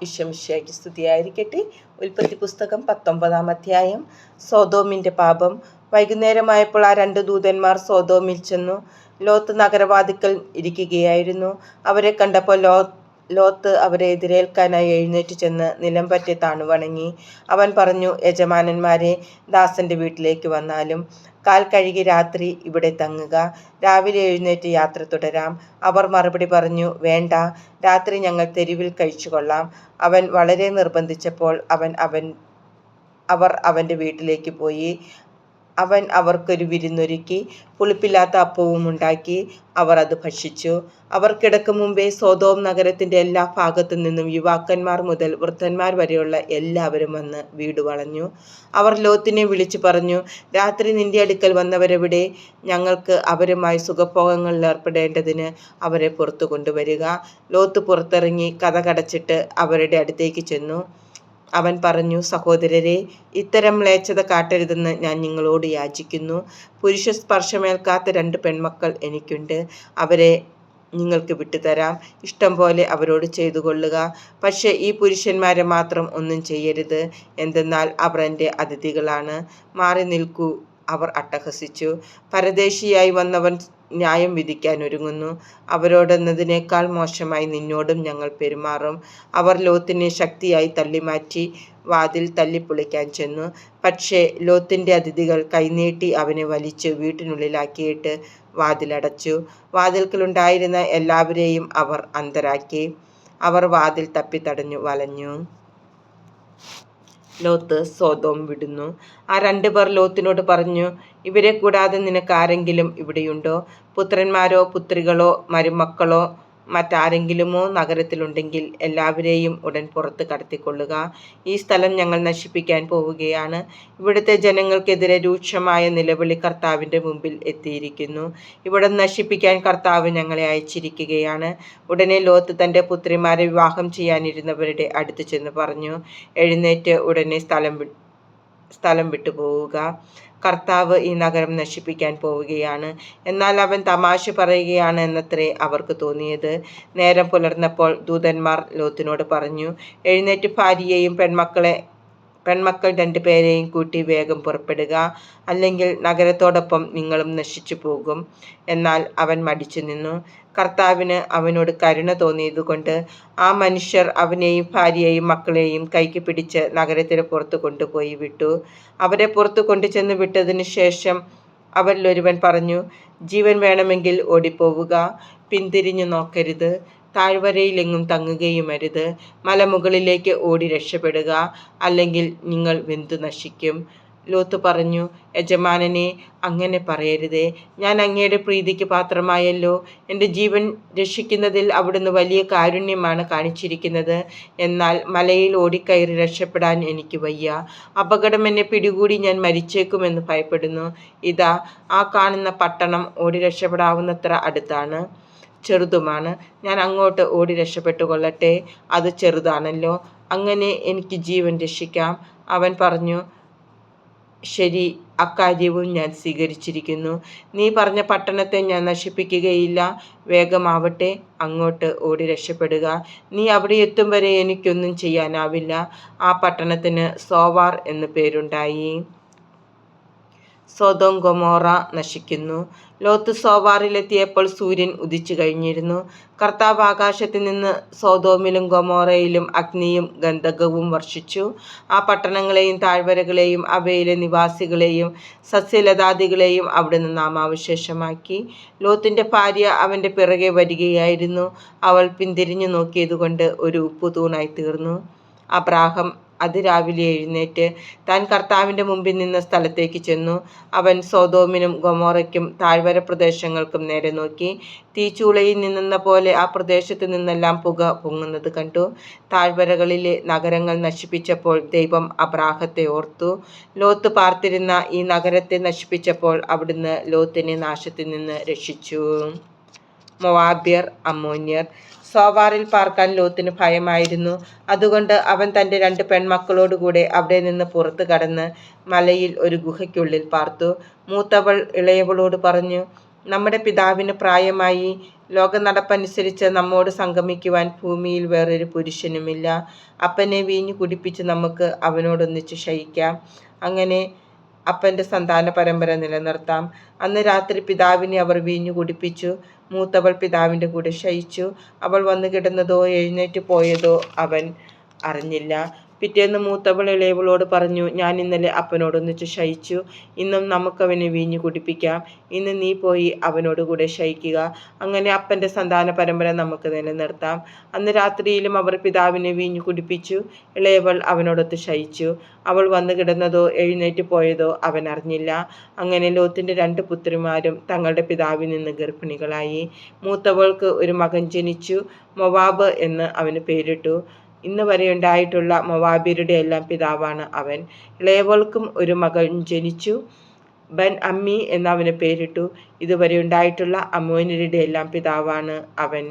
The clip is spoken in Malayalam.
വിശ്വമിശയ്ക്ക് സ്തുതിയായിരിക്കട്ടെ. ഉൽപ്പത്തി പുസ്തകം പത്തൊമ്പതാം അധ്യായം. സോതോമിന്റെ പാപം. വൈകുന്നേരമായപ്പോൾ ആ രണ്ട് ദൂതന്മാർ സോതോമിൽ ചെന്നു. ലോത്ത് നഗരവാദികൾ ഇരിക്കുകയായിരുന്നു. അവരെ കണ്ടപ്പോൾ ലോ ലോത്ത് അവരെ എതിരേൽക്കാനായി എഴുന്നേറ്റ് ചെന്ന് നിലം പറ്റി താണുവണങ്ങി. അവൻ പറഞ്ഞു യജമാനന്മാരെ ദാസന്റെ വീട്ടിലേക്ക് വന്നാലും കാൽ കഴുകി രാത്രി ഇവിടെ തങ്ങുക. രാവിലെ എഴുന്നേറ്റ് യാത്ര തുടരാം. അവർ മറുപടി പറഞ്ഞു വേണ്ട രാത്രി ഞങ്ങൾ തെരുവിൽ കഴിച്ചുകൊള്ളാം അവൻ വളരെ നിർബന്ധിച്ചപ്പോൾ അവൻ അവൻ അവർ അവന്റെ വീട്ടിലേക്ക് പോയി. അവൻ അവർക്കൊരു വിരുന്നൊരുക്കി പുളിപ്പില്ലാത്ത അപ്പവും ഉണ്ടാക്കി അവർ അത് ഭക്ഷിച്ചു. അവർ കിടക്കും മുമ്പേ സോതോം നഗരത്തിന്റെ എല്ലാ ഭാഗത്തു നിന്നും യുവാക്കന്മാർ മുതൽ വൃദ്ധന്മാർ വരെയുള്ള എല്ലാവരും വന്ന് വീട് വളഞ്ഞു. അവർ ലോത്തിനെ വിളിച്ചു പറഞ്ഞു രാത്രി നിന്റെ അടുക്കൽ വന്നവരെവിടെ? ഞങ്ങൾക്ക് അവരുമായി സുഖഭോഗങ്ങളിൽ ഏർപ്പെടേണ്ടതിന് അവരെ പുറത്തു കൊണ്ടുവരിക. ലോത്ത് പുറത്തിറങ്ങി കഥ കടച്ചിട്ട് അവരുടെ അടുത്തേക്ക് ചെന്നു. അവൻ പറഞ്ഞു സഹോദരരെ ഇത്തരം മ്ലേച്ഛത കാട്ടരുതെന്ന് ഞാൻ നിങ്ങളോട് യാചിക്കുന്നു. പുരുഷ സ്പർശമേൽക്കാത്ത രണ്ട് പെൺമക്കൾ എനിക്കുണ്ട്. അവരെ നിങ്ങൾക്ക് വിട്ടുതരാം. ഇഷ്ടം പോലെ അവരോട് ചെയ്തു കൊള്ളുക പക്ഷേ ഈ പുരുഷന്മാരെ മാത്രം ഒന്നും ചെയ്യരുത്. എന്തെന്നാൽ അവർ എന്റെ അതിഥികളാണ്. മാറി നിൽക്കൂ. അവർ അട്ടഹസിച്ചു. പരദേശിയായി വന്നവൻ ന്യായം വിധിക്കാൻ ഒരുങ്ങുന്നു. അവരോടെന്നതിനേക്കാൾ മോശമായി നിന്നോടും ഞങ്ങൾ പെരുമാറും. അവർ ലോത്തിനെ ശക്തിയായി തള്ളിമാറ്റി വാതിൽ തല്ലിപ്പൊളിക്കാൻ ചെന്നു. പക്ഷേ ലോത്തിന്റെ അതിഥികൾ കൈനീട്ടി അവനെ വലിച്ച് വീട്ടിനുള്ളിലാക്കിയിട്ട് വാതിലടച്ചു. വാതിൽക്കലുണ്ടായിരുന്ന എല്ലാവരെയും അവർ അന്തരാക്കി. അവർ വാതിൽ തപ്പിത്തടഞ്ഞു വലഞ്ഞു. ലോത്ത് സോതോം വിടുന്നു. ആ രണ്ടു പേർ ലോത്തിനോട് പറഞ്ഞു ഇവരെ കൂടാതെ നിനക്ക് ആരെങ്കിലും ഇവിടെയുണ്ടോ? പുത്രന്മാരോ പുത്രികളോ മരുമക്കളോ മറ്റാരെങ്കിലുമോ നഗരത്തിലുണ്ടെങ്കിൽ എല്ലാവരെയും ഉടൻ പുറത്ത് കടത്തിക്കൊള്ളുക. ഈ സ്ഥലം ഞങ്ങൾ നശിപ്പിക്കാൻ പോവുകയാണ്. ഇവിടുത്തെ ജനങ്ങൾക്കെതിരെ രൂക്ഷമായ നിലവിളി കർത്താവിന്റെ മുമ്പിൽ എത്തിയിരിക്കുന്നു. ഇവിടെ നശിപ്പിക്കാൻ കർത്താവ് ഞങ്ങളെ അയച്ചിരിക്കുകയാണ്. ഉടനെ ലോത്ത് തന്റെ പുത്രിമാരെ വിവാഹം ചെയ്യാനിരുന്നവരുടെ അടുത്ത് ചെന്ന് പറഞ്ഞു എഴുന്നേറ്റ് ഉടനെ സ്ഥലം സ്ഥലം വിട്ടു പോവുക. കർത്താവ് ഈ നഗരം നശിപ്പിക്കാൻ പോവുകയാണ്. എന്നാൽ അവൻ തമാശ പറയുകയാണ് എന്നത്രേ അവർക്ക് തോന്നിയത്. നേരം പുലർന്നപ്പോൾ ദൂതന്മാർ ലോത്തിനോട് പറഞ്ഞു എഴുന്നേറ്റ് ഭാര്യയെയും പെൺമക്കളെ പെൺമക്കൾ രണ്ടുപേരെയും കൂട്ടി വേഗം പുറപ്പെടുക. അല്ലെങ്കിൽ നഗരത്തോടൊപ്പം നിങ്ങളും നശിച്ചു പോകും. എന്നാൽ അവൻ മടിച്ചു നിന്നു. കർത്താവിന് അവനോട് കരുണ തോന്നിയതുകൊണ്ട് ആ മനുഷ്യർ അവനെയും ഭാര്യയെയും മക്കളെയും കൈക്ക് പിടിച്ച് നഗരത്തിന് പുറത്തു കൊണ്ടുപോയി വിട്ടു. അവരെ പുറത്തു കൊണ്ടുചെന്ന് വിട്ടതിന് ശേഷം അവരിലൊരുവൻ പറഞ്ഞു ജീവൻ വേണമെങ്കിൽ ഓടിപ്പോവുക പിന്തിരിഞ്ഞു നോക്കരുത് താഴ്വരയിലെങ്ങും തങ്ങുകയുമരുത് മലമുകളിലേക്ക് ഓടി രക്ഷപ്പെടുക അല്ലെങ്കിൽ നിങ്ങൾ വെന്തു നശിക്കും. ലോത്ത് പറഞ്ഞു യജമാനനെ അങ്ങനെ പറയരുതേ. ഞാൻ അങ്ങയുടെ പ്രീതിക്ക് പാത്രമായല്ലോ. എന്റെ ജീവൻ രക്ഷിക്കുന്നതിൽ അവിടുന്ന് വലിയ കാരുണ്യമാണ് കാണിച്ചിരിക്കുന്നത്. എന്നാൽ മലയിൽ ഓടിക്കയറി രക്ഷപ്പെടാൻ എനിക്ക് വയ്യ. അപകടം എന്നെ പിടികൂടി ഞാൻ മരിച്ചേക്കുമെന്ന് ഭയപ്പെടുന്നു. ഇതാ ആ കാണുന്ന പട്ടണം ഓടി രക്ഷപ്പെടാവുന്നത്ര അടുത്താണ്. ചെറുതുമാണ്. ഞാൻ അങ്ങോട്ട് ഓടി രക്ഷപ്പെട്ടു കൊള്ളട്ടെ അത് ചെറുതാണല്ലോ. അങ്ങനെ എനിക്ക് ജീവൻ രക്ഷിക്കാം. അവൻ പറഞ്ഞു ശരി അക്കാര്യവും ഞാൻ സ്വീകരിച്ചിരിക്കുന്നു. നീ പറഞ്ഞ പട്ടണത്തെ ഞാൻ നശിപ്പിക്കുകയില്ല. വേഗമാവട്ടെ അങ്ങോട്ട് ഓടി രക്ഷപ്പെടുക. നീ അവിടെ എത്തും വരെ എനിക്കൊന്നും ചെയ്യാനാവില്ല. ആ പട്ടണത്തിന് സോവാർ എന്നു പേരുണ്ടായി. സോതോം ഗൊമോറ നശിക്കുന്നു. ലോത്ത് സോവാറിലെത്തിയപ്പോൾ സൂര്യൻ ഉദിച്ചു കഴിഞ്ഞിരുന്നു. കർത്താവ് ആകാശത്തിൽ നിന്ന് സോതോമിലും ഗൊമോറയിലും അഗ്നിയും ഗന്ധകവും വർഷിച്ചു. ആ പട്ടണങ്ങളെയും താഴ്വരകളെയും അവയിലെ നിവാസികളെയും സസ്യലതാദികളെയും അവിടുന്ന് നാമാവശേഷമാക്കി ലോത്തിന്റെ ഭാര്യ അവന്റെ പിറകെ വരികയായിരുന്നു. അവൾ പിന്തിരിഞ്ഞു നോക്കിയതുകൊണ്ട് ഒരു ഉപ്പുതൂണായി തീർന്നു. അബ്രാഹം അതിരാവിലെ എഴുന്നേറ്റ് താൻ കർത്താവിന്റെ മുമ്പിൽ നിന്ന സ്ഥലത്തേക്ക് ചെന്നു. അവൻ സോതോമിനും ഗൊമോറയ്ക്കും താഴ്വര പ്രദേശങ്ങൾക്കും നേരെ നോക്കി. തീച്ചൂളയിൽ നിന്നെന്ന പോലെ ആ പ്രദേശത്ത് നിന്നെല്ലാം പുക പൊങ്ങുന്നത് കണ്ടു. താഴ്വരകളിലെ നഗരങ്ങൾ നശിപ്പിച്ചപ്പോൾ ദൈവം അബ്രാഹത്തെ ഓർത്തു. ലോത്ത് പാർത്തിരുന്ന ഈ നഗരത്തെ നശിപ്പിച്ചപ്പോൾ അവിടുന്ന് ലോത്തിനെ നാശത്തിൽ നിന്ന് രക്ഷിച്ചു. മൊവാബ്യർ അമ്മോന്യർ സോവാറിൽ പാർക്കാൻ ലോത്തിന് ഭയമായിരുന്നു. അതുകൊണ്ട് അവൻ തന്റെ രണ്ട് പെൺമക്കളോടുകൂടെ അവിടെ നിന്ന് പുറത്തു കടന്ന് മലയിൽ ഒരു ഗുഹയ്ക്കുള്ളിൽ പാർത്തു. മൂത്തവൾ ഇളയവളോട് പറഞ്ഞു നമ്മുടെ പിതാവിന് പ്രായമായി. ലോക നടപ്പനുസരിച്ച് നമ്മോട് സംഗമിക്കുവാൻ ഭൂമിയിൽ വേറൊരു പുരുഷനുമില്ല. അപ്പനെ വീഞ്ഞു കുടിപ്പിച്ച് നമുക്ക് അവനോടൊന്നിച്ച് ശയിക്കാം. അങ്ങനെ അപ്പന്റെ സന്താന പരമ്പര നിലനിർത്താം. അന്ന് രാത്രി പിതാവിനെ അവർ വീഞ്ഞു കുടിപ്പിച്ചു. മൂത്തവൾ പിതാവിന്റെ കൂടെ ശയിച്ചു. അവൾ വന്നു കിടന്നതോ എഴുന്നേറ്റ് പോയതോ അവൻ അറിഞ്ഞില്ല. പിറ്റേന്ന് മൂത്തവൾ ഇളയവളോട് പറഞ്ഞു ഞാൻ ഇന്നലെ അപ്പനോടൊന്നിച്ച് ശയിച്ചു. ഇന്നും നമുക്കവനെ വീഞ്ഞു കുടിപ്പിക്കാം. ഇന്ന് നീ പോയി അവനോട് കൂടെ ശയിക്കുക. അങ്ങനെ അപ്പന്റെ സന്താന പരമ്പര നമുക്ക് നിലനിർത്താം. അന്ന് രാത്രിയിലും അവർ പിതാവിനെ വീഞ്ഞു കുടിപ്പിച്ചു. ഇളയവൾ അവനോടൊത്ത് ശയിച്ചു. അവൾ വന്നു കിടന്നതോ എഴുന്നേറ്റ് പോയതോ അവൻ അറിഞ്ഞില്ല. അങ്ങനെ ലോത്തിന്റെ രണ്ട് പുത്രിമാരും തങ്ങളുടെ പിതാവിൽ നിന്ന് ഗർഭിണികളായി. മൂത്തവൾക്ക് ഒരു മകൻ ജനിച്ചു. മൊവാബ് എന്ന് അവന് പേരിട്ടു. ഇന്ന് വരെ ഉണ്ടായിട്ടുള്ള മൊവാബിയരുടെ എല്ലാം പിതാവാണ് അവൻ. ഇളയവൾക്കും ഒരു മകൻ ജനിച്ചു. ബൻ അമ്മി എന്നവന് പേരിട്ടു. ഇതുവരെ ഉണ്ടായിട്ടുള്ള അമോനരുടെ എല്ലാം പിതാവാണ് അവൻ.